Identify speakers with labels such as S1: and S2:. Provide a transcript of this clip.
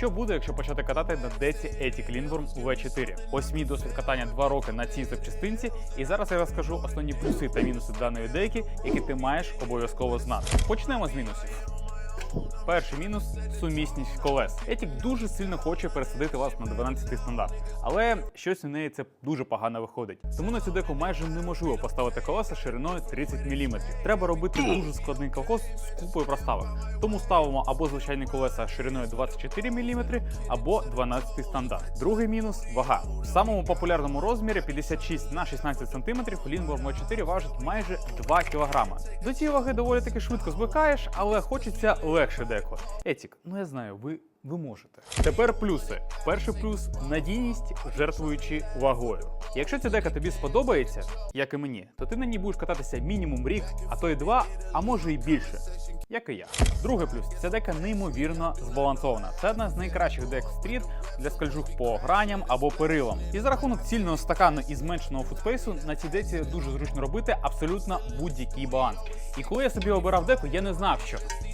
S1: Що буде, якщо почати катати на деці Ethic Lindworm V4? Ось мій досвід катання 2 роки на цій запчастинці, і зараз я розкажу основні плюси та мінуси даної деки, які ти маєш обов'язково знати. Почнемо з мінусів. Перший мінус сумісність колес. Етік дуже сильно хоче пересадити вас на 12 стандарт, але щось у неї це дуже погано виходить. Тому на цю деку майже неможливо поставити колеса шириною 30 мм. Треба робити дуже складний колхоз з купою проставок. Тому ставимо або звичайні колеса шириною 24 мм, або 12 стандарт. Другий мінус вага. В самому популярному розмірі 56 на 16 см Lindworm V4 важить майже 2 кг. До цієї ваги доволі таки швидко звикаєш, але хочеться легше деко. Етік, ну я знаю, ви. Ви можете. Тепер плюси. Перший плюс надійність, жертвуючи вагою. Якщо ця дека тобі сподобається, як і мені, то ти на ній будеш кататися мінімум рік, а то й два, а може й більше. Як і я. Другий плюс ця дека неймовірно збалансована. Це одна з найкращих дек в стріт для скальжух по граням або перилам. І за рахунок цільного стакану і зменшеного футспейсу на цій деці дуже зручно робити абсолютно будь-який баланс. І коли я собі обирав деку, я не знав, що